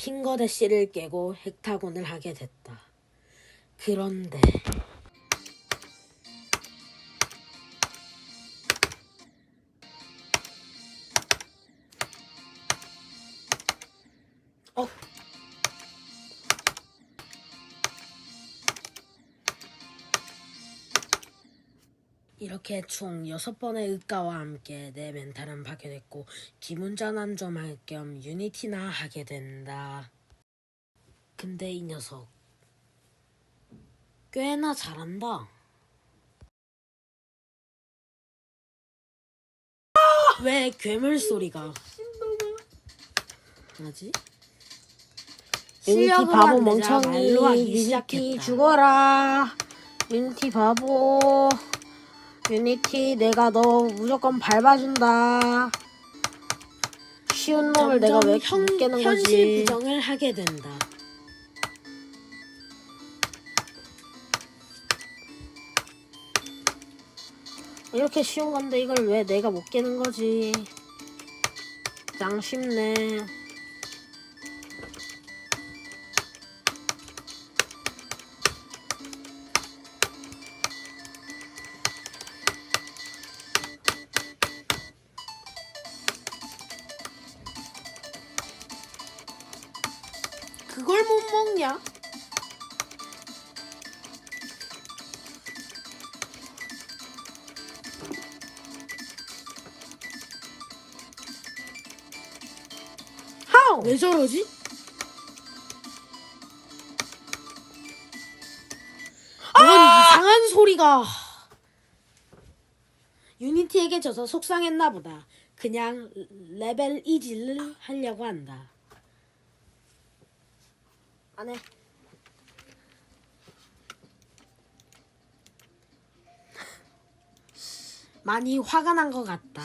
핑거대시를 깨고 헥타곤을 하게 됐다. 그런데 어 이렇게 총 여섯 번의 윽가와 함께 내 멘탈은 파괴됐고 기분 전환 좀 할 겸 유니티나 하게 된다. 근데 이 녀석 꽤나 잘한다. 왜 괴물 소리가 나지? 유니티 바보 말로 하기 멍청이 유니티. 죽어라 유니티 바보 유니티 내가 너 무조건 밟아준다. 쉬운 놈을 내가 왜 점점 못 깨는 현실 거지? 부정을 하게 된다. 이렇게 쉬운 건데 이걸 왜 내가 못 깨는 거지? 짱 쉽네 그걸 못 먹냐? 하우 왜 저러지? 뭔 이상한 소리가 유니티에게 져서 속상했나 보다. 그냥 레벨 이질을 하려고 한다. 안 해 많이 화가 난 것 같다.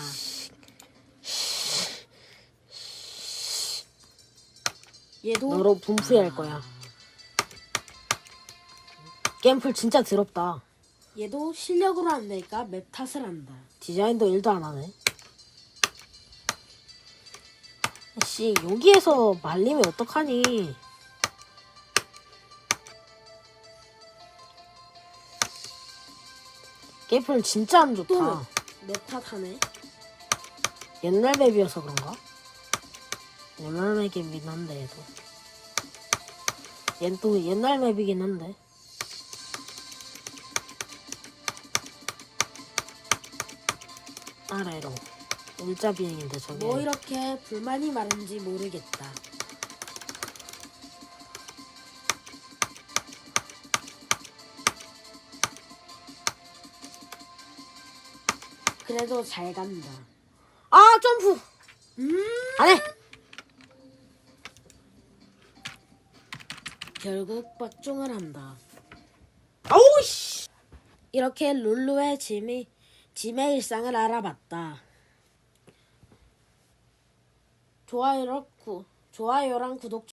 얘도 너로 분풀이 할 거야 게임풀 진짜 더럽다 얘도 실력으로 안 되니까 맵 탓을 한다. 디자인도 일도 안 하네. 씨, 여기에서 말리면 어떡하니? 게임플 진짜 안또 좋다. 맵 탓하네. 옛날 맵이어서 그런가? 옛날 맵이긴 한데, 얘도. 얜또 옛날 맵이긴 한데. 아래로. 일자 비행인데, 저게. 뭐 이렇게 불만이 많은지 모르겠다. 그래도 잘 간다. 아, 점프! 음, 안 해! 결국 빡종을 한다. 아우, 씨! 이렇게 룰루의 짐이 짐의 일상을 알아봤다. 좋아요랑 구 좋아요랑 구독